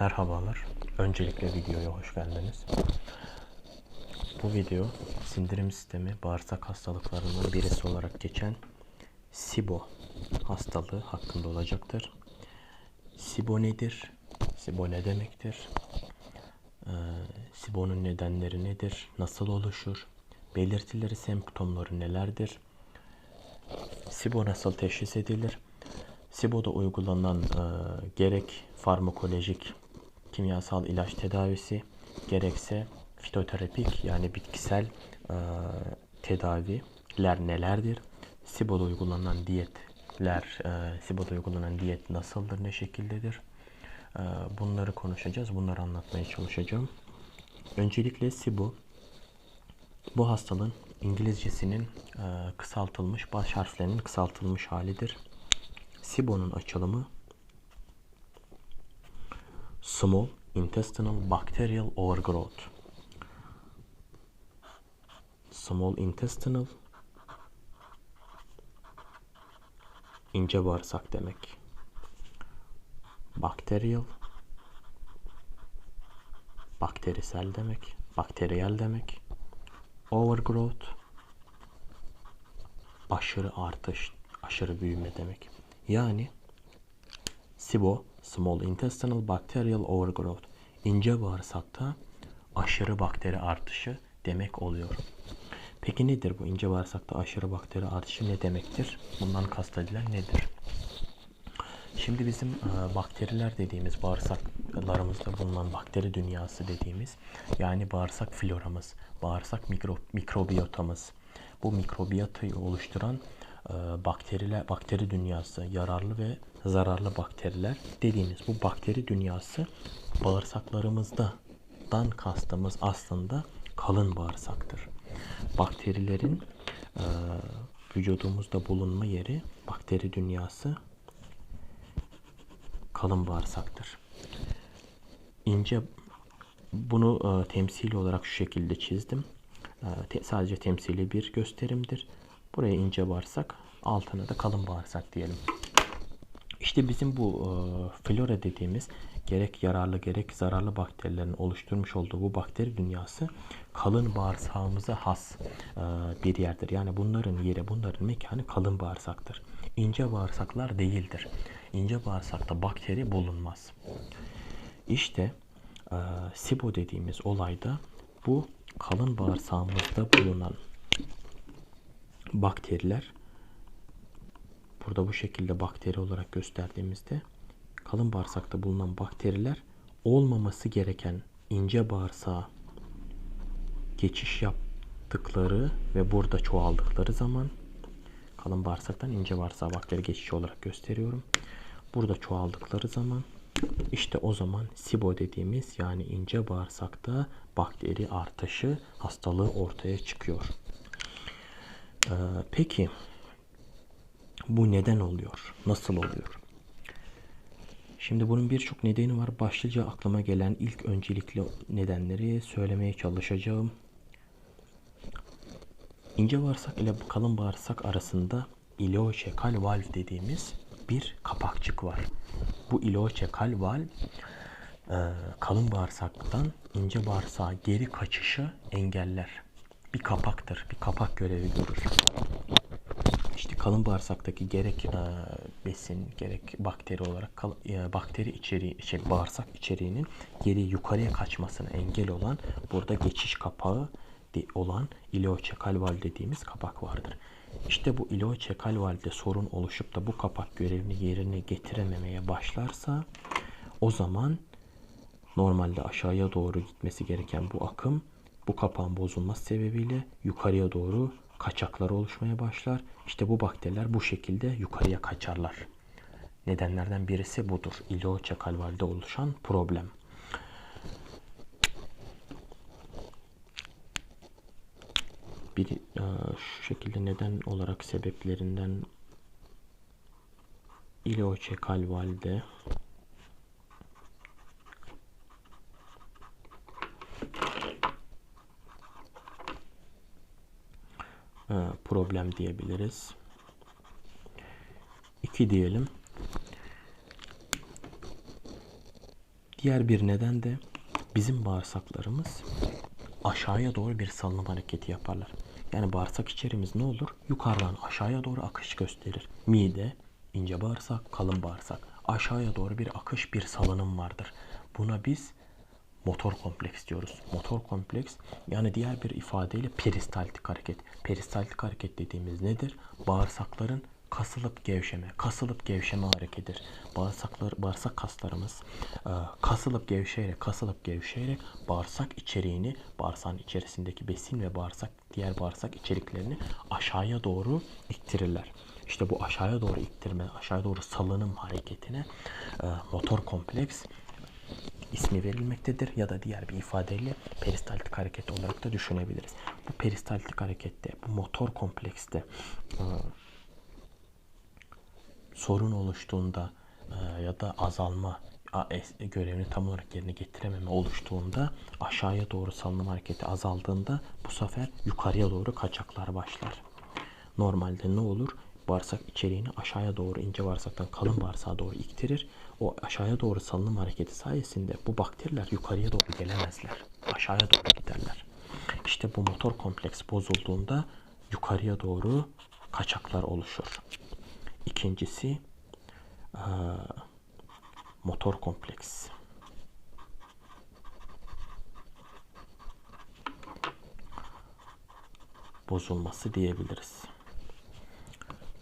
Merhabalar. Öncelikle videoya hoş geldiniz. Bu video sindirim sistemi bağırsak hastalıklarından birisi olarak geçen SIBO hastalığı hakkında olacaktır. SIBO nedir? SIBO ne demektir? Ee, SIBO'nun nedenleri nedir? Nasıl oluşur? Belirtileri, semptomları nelerdir? SIBO nasıl teşhis edilir? SIBO'da uygulanan e, gerek farmakolojik kimyasal ilaç tedavisi gerekse fitoterapik yani bitkisel e, tedaviler nelerdir? SIBO'da uygulanan diyetler, e, SIBO'da uygulanan diyet nasıldır, ne şekildedir? E, bunları konuşacağız, bunları anlatmaya çalışacağım. Öncelikle SIBO bu hastalığın İngilizcesinin e, kısaltılmış, baş harflerinin kısaltılmış halidir. SIBO'nun açılımı Small Intestinal Bacterial Overgrowth. Small Intestinal ince bağırsak demek. Bacterial bakterisel demek, bakteriyel demek. Overgrowth aşırı artış, aşırı büyüme demek. Yani SIBO, Small Intestinal Bacterial Overgrowth, ince bağırsakta aşırı bakteri artışı demek oluyor. Peki nedir bu ince bağırsakta aşırı bakteri artışı ne demektir? Bundan kastedilen nedir? Şimdi bizim e, bakteriler dediğimiz bağırsaklarımızda bulunan bakteri dünyası dediğimiz yani bağırsak floramız, bağırsak mikro, mikrobiyotamız, bu mikrobiyotayı oluşturan bakteriler, bakteri dünyası, yararlı ve zararlı bakteriler dediğimiz bu bakteri dünyası bağırsaklarımızda dan kastımız aslında kalın bağırsaktır. Bakterilerin e, vücudumuzda bulunma yeri bakteri dünyası kalın bağırsaktır. İnce bunu e, temsili olarak şu şekilde çizdim. E, te, sadece temsili bir gösterimdir. Buraya ince bağırsak, altına da kalın bağırsak diyelim. İşte bizim bu e, flora dediğimiz gerek yararlı gerek zararlı bakterilerin oluşturmuş olduğu bu bakteri dünyası kalın bağırsağımıza has e, bir yerdir. Yani bunların yeri, bunların mekanı kalın bağırsaktır. İnce bağırsaklar değildir. İnce bağırsakta bakteri bulunmaz. İşte e, SIBO dediğimiz olayda bu kalın bağırsağımızda bulunan bakteriler burada bu şekilde bakteri olarak gösterdiğimizde kalın bağırsakta bulunan bakteriler olmaması gereken ince bağırsağa geçiş yaptıkları ve burada çoğaldıkları zaman kalın bağırsaktan ince bağırsağa bakteri geçişi olarak gösteriyorum. Burada çoğaldıkları zaman işte o zaman SIBO dediğimiz yani ince bağırsakta bakteri artışı hastalığı ortaya çıkıyor. Ee, peki bu neden oluyor? Nasıl oluyor? Şimdi bunun birçok nedeni var. Başlıca aklıma gelen ilk öncelikli nedenleri söylemeye çalışacağım. İnce bağırsak ile kalın bağırsak arasında ileoçekal valv dediğimiz bir kapakçık var. Bu ileoçekal valv e, kalın bağırsaktan ince bağırsağa geri kaçışı engeller. Bir kapaktır. Bir kapak görevi görür. İşte kalın bağırsaktaki gerek e, besin gerek bakteri olarak kal, e, bakteri içeriği şey bağırsak içeriğinin geri yukarıya kaçmasına engel olan burada geçiş kapağı olan ileoçekal valv dediğimiz kapak vardır. İşte bu ileoçekal valvde sorun oluşup da bu kapak görevini yerine getirememeye başlarsa o zaman normalde aşağıya doğru gitmesi gereken bu akım bu kapağın bozulması sebebiyle yukarıya doğru kaçaklar oluşmaya başlar. İşte bu bakteriler bu şekilde yukarıya kaçarlar. Nedenlerden birisi budur. İleoçekal valvde oluşan problem. bir e, şu şekilde neden olarak sebeplerinden ileoçekal valde e, problem diyebiliriz. 2 diyelim. Diğer bir neden de bizim bağırsaklarımız aşağıya doğru bir salınım hareketi yaparlar. Yani bağırsak içerimiz ne olur? Yukarıdan aşağıya doğru akış gösterir. Mide, ince bağırsak, kalın bağırsak. Aşağıya doğru bir akış, bir salınım vardır. Buna biz motor kompleks diyoruz. Motor kompleks yani diğer bir ifadeyle peristaltik hareket. Peristaltik hareket dediğimiz nedir? Bağırsakların kasılıp gevşeme, kasılıp gevşeme hareketidir. Bağırsaklar, bağırsak kaslarımız e, kasılıp gevşeyerek, kasılıp gevşeyerek bağırsak içeriğini, bağırsağın içerisindeki besin ve bağırsak diğer bağırsak içeriklerini aşağıya doğru ittirirler. İşte bu aşağıya doğru ittirme, aşağıya doğru salınım hareketine e, motor kompleks ismi verilmektedir ya da diğer bir ifadeyle peristaltik hareket olarak da düşünebiliriz. Bu peristaltik harekette, bu motor komplekste e, sorun oluştuğunda e, ya da azalma görevini tam olarak yerine getirememe oluştuğunda aşağıya doğru salınım hareketi azaldığında bu sefer yukarıya doğru kaçaklar başlar. Normalde ne olur? Bağırsak içeriğini aşağıya doğru ince bağırsaktan kalın bağırsağa doğru iktirir. O aşağıya doğru salınım hareketi sayesinde bu bakteriler yukarıya doğru gelemezler. Aşağıya doğru giderler. İşte bu motor kompleks bozulduğunda yukarıya doğru kaçaklar oluşur. İkincisi motor kompleks. Bozulması diyebiliriz.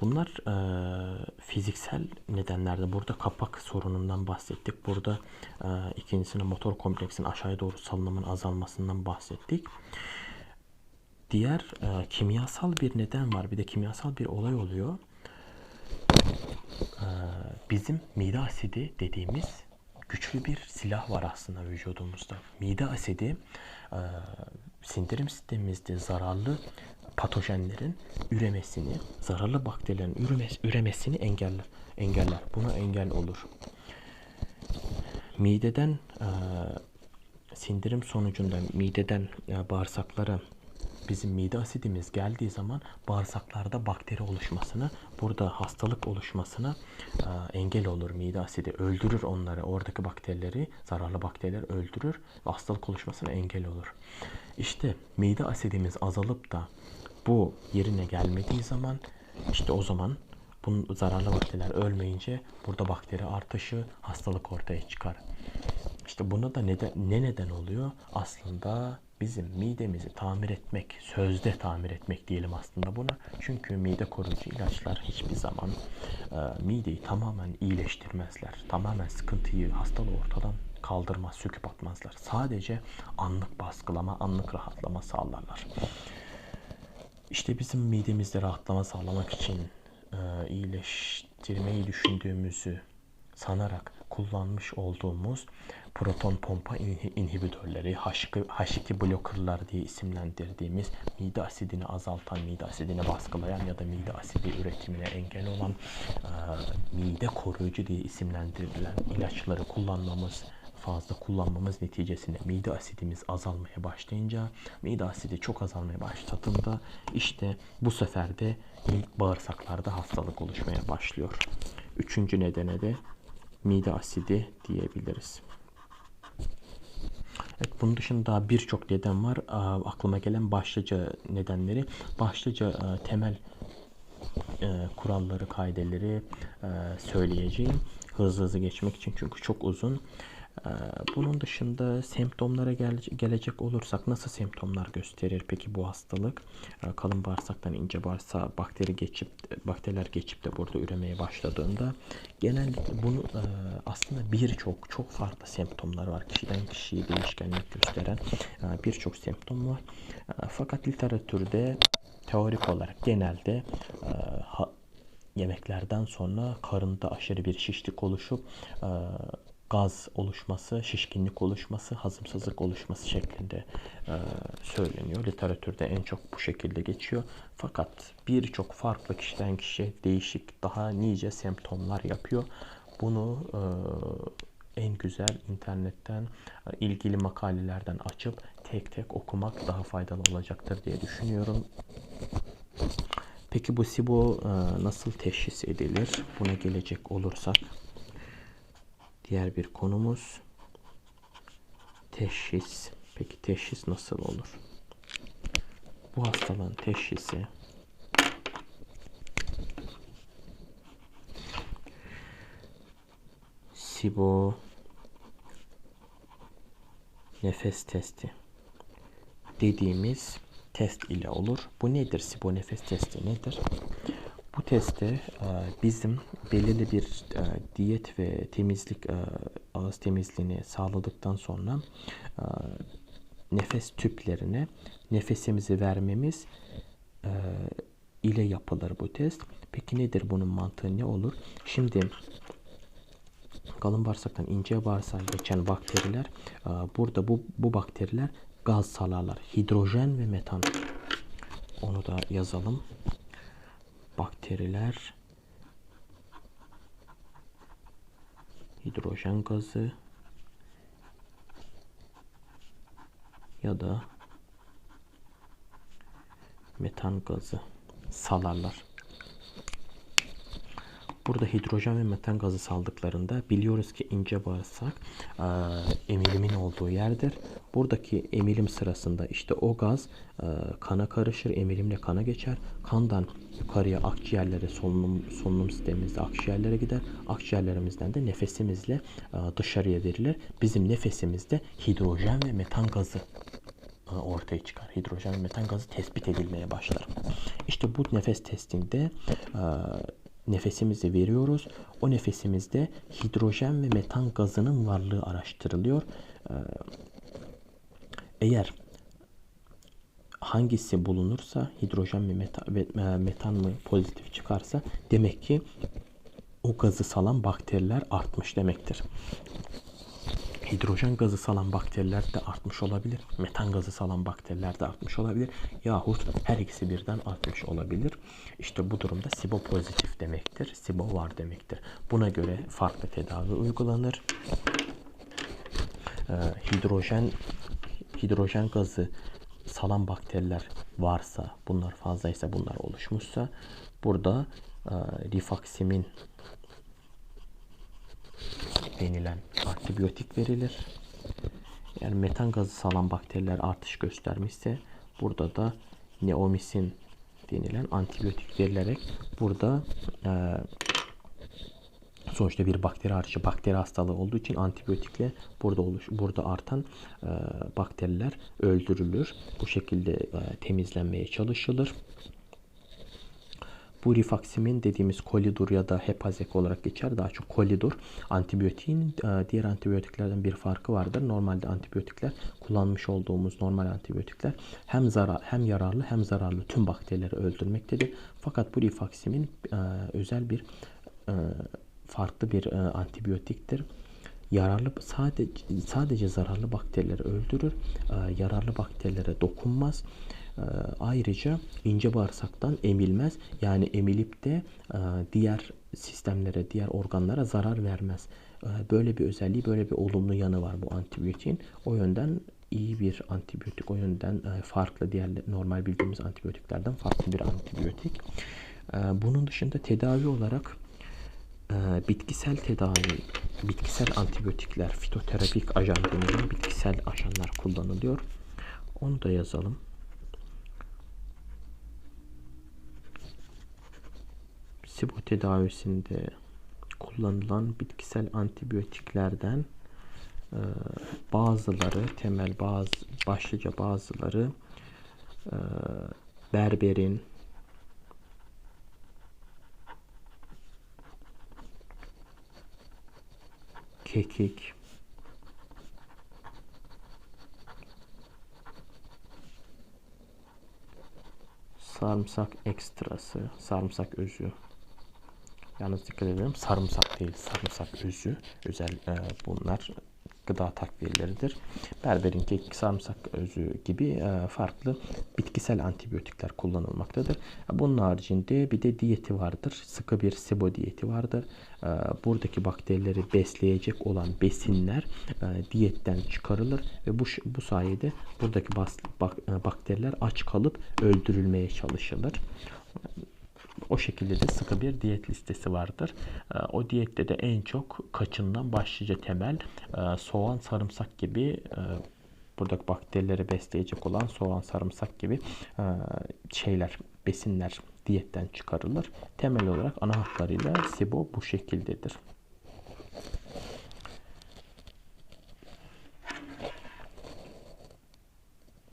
Bunlar eee, fiziksel nedenlerde. Burada kapak sorunundan bahsettik. Burada eee ikincisine motor kompleksin aşağıya doğru salınımın azalmasından bahsettik. Diğer eee, kimyasal bir neden var. Bir de kimyasal bir olay oluyor. Eee, bizim mide asidi dediğimiz güçlü bir silah var aslında vücudumuzda. Mide asidi eee, sindirim sistemimizde zararlı patojenlerin üremesini, zararlı bakterilerin üremes- üremesini engeller. Engeller. Buna engel olur. Mideden eee, sindirim sonucunda mideden e, bağırsaklara bizim mide asidimiz geldiği zaman bağırsaklarda bakteri oluşmasına, burada hastalık oluşmasına e, engel olur. Mide asidi öldürür onları, oradaki bakterileri, zararlı bakterileri öldürür ve hastalık oluşmasına engel olur. İşte mide asidimiz azalıp da bu yerine gelmediği zaman işte o zaman bunun zararlı bakteriler ölmeyince burada bakteri artışı, hastalık ortaya çıkar. İşte buna da neden, ne neden oluyor? Aslında bizim midemizi tamir etmek, sözde tamir etmek diyelim aslında buna. Çünkü mide koruyucu ilaçlar hiçbir zaman e, mideyi tamamen iyileştirmezler. Tamamen sıkıntıyı, hastalığı ortadan kaldırmaz, söküp atmazlar. Sadece anlık baskılama, anlık rahatlama sağlarlar. İşte bizim midemizde rahatlama sağlamak için e, iyileştirmeyi düşündüğümüzü sanarak kullanmış olduğumuz proton pompa inhi- inhibitörleri, H2, H2 blokörler diye isimlendirdiğimiz mide asidini azaltan, mide asidini baskılayan ya da mide asidi üretimine engel olan e, mide koruyucu diye isimlendirilen ilaçları kullanmamız fazla kullanmamız neticesinde mide asidimiz azalmaya başlayınca mide asidi çok azalmaya başladığında işte bu sefer de ilk bağırsaklarda hastalık oluşmaya başlıyor. Üçüncü nedene de mide asidi diyebiliriz. Evet, bunun dışında daha birçok neden var. Aklıma gelen başlıca nedenleri. Başlıca temel kuralları, kaideleri söyleyeceğim. Hızlı hızlı geçmek için çünkü çok uzun. E, bunun dışında semptomlara gel- gelecek olursak nasıl semptomlar gösterir peki bu hastalık? E, kalın bağırsaktan ince bağırsağa bakteri geçip bakteriler geçip de burada üremeye başladığında genellikle bunu e, aslında birçok çok farklı semptomlar var. Kişiden kişiye değişkenlik gösteren e, birçok semptom var. E, fakat literatürde teorik olarak genelde yemeklerden sonra karında aşırı bir şişlik oluşup gaz oluşması, şişkinlik oluşması, hazımsızlık oluşması şeklinde e, söyleniyor. Literatürde en çok bu şekilde geçiyor. Fakat birçok farklı kişiden kişiye değişik daha nice semptomlar yapıyor. Bunu e, en güzel internetten e, ilgili makalelerden açıp tek tek okumak daha faydalı olacaktır diye düşünüyorum. Peki bu SIBO e, nasıl teşhis edilir? Buna gelecek olursak diğer bir konumuz Teşhis. Peki teşhis nasıl olur? Bu hastalığın teşhisi SIBO nefes testi dediğimiz test ile olur. Bu nedir? SIBO nefes testi nedir? Testte e, bizim belirli bir e, diyet ve temizlik e, ağız temizliğini sağladıktan sonra nefes tüplerine nefesimizi vermemiz ile yapılır bu test. Peki nedir bunun mantığı ne olur? Şimdi kalın bağırsaktan ince bağırsağa geçen bakteriler burada bu, bu bakteriler gaz salarlar. Hidrojen ve metan. Onu da yazalım. Bakteriler hidrojen gazı ya da metan gazı salarlar. Burada hidrojen ve metan gazı saldıklarında biliyoruz ki ince bağırsak e, emilimin olduğu yerdir. Buradaki emilim sırasında işte o gaz e, kana karışır, emilimle kana geçer. Kandan yukarıya akciğerlere, solunum, solunum sistemimizde akciğerlere gider. Akciğerlerimizden de nefesimizle e, dışarıya verilir. Bizim nefesimizde hidrojen ve metan gazı e, ortaya çıkar. Hidrojen ve metan gazı tespit edilmeye başlar. İşte bu nefes testinde e, nefesimizi veriyoruz. O nefesimizde hidrojen ve metan gazının varlığı araştırılıyor. Ee, eğer hangisi bulunursa hidrojen ve metan, e, metan mı pozitif çıkarsa demek ki o gazı salan bakteriler artmış demektir hidrojen gazı salan bakteriler de artmış olabilir. Metan gazı salan bakteriler de artmış olabilir. Yahut her ikisi birden artmış olabilir. İşte bu durumda SIBO pozitif demektir. SIBO var demektir. Buna göre farklı tedavi uygulanır. Ee, hidrojen hidrojen gazı salan bakteriler varsa, bunlar fazlaysa, bunlar oluşmuşsa burada e, rifaksimin denilen antibiyotik verilir. Yani metan gazı salan bakteriler artış göstermişse burada da neomisin denilen antibiyotik verilerek burada e, sonuçta bir bakteri artışı, bakteri hastalığı olduğu için antibiyotikle burada oluş, burada artan e, bakteriler öldürülür. Bu şekilde e, temizlenmeye çalışılır. Bu rifaksimin dediğimiz kolidur ya da hepazek olarak geçer. Daha çok kolidur. Antibiyotiğin e, diğer antibiyotiklerden bir farkı vardır. Normalde antibiyotikler kullanmış olduğumuz normal antibiyotikler hem zarar hem yararlı hem zararlı tüm bakterileri öldürmektedir. Fakat bu rifaksimin e, özel bir e, farklı bir antibiyotiktir yararlı sadece sadece zararlı bakterileri öldürür. yararlı bakterilere dokunmaz. Ee, ayrıca ince bağırsaktan emilmez. Yani emilip de e, diğer sistemlere, diğer organlara zarar vermez. Ee, böyle bir özelliği, böyle bir olumlu yanı var bu antibiyotiğin. O yönden iyi bir antibiyotik. O yönden e, farklı diğer normal bildiğimiz antibiyotiklerden farklı bir antibiyotik. Ee, bunun dışında tedavi olarak e, bitkisel tedavi, bitkisel antibiyotikler, fitoterapik ajan denilen bitkisel ajanlar kullanılıyor. Onu da yazalım. SIBO tedavisinde kullanılan bitkisel antibiyotiklerden e, bazıları temel bazı başlıca bazıları e, berberin kekik. Sarımsak ekstrası sarımsak özü. Yalnız dikkat edelim sarımsak değil sarımsak özü. Özel e, bunlar gıda takviyeleridir. Berberin sarımsak özü gibi e, farklı bitkisel antibiyotikler kullanılmaktadır. Bunun haricinde bir de diyeti vardır. Sıkı bir SIBO diyeti vardır. E, buradaki bakterileri besleyecek olan besinler e, diyetten çıkarılır ve bu bu sayede buradaki bakteriler aç kalıp öldürülmeye çalışılır. O şekilde de sıkı bir diyet listesi vardır. E, O diyette de en çok kaçından başlıca temel e, soğan, sarımsak gibi e, buradaki bakterileri besleyecek olan soğan, sarımsak gibi e, şeyler, besinler diyetten çıkarılır. Temel olarak ana hatlarıyla SIBO bu şekildedir.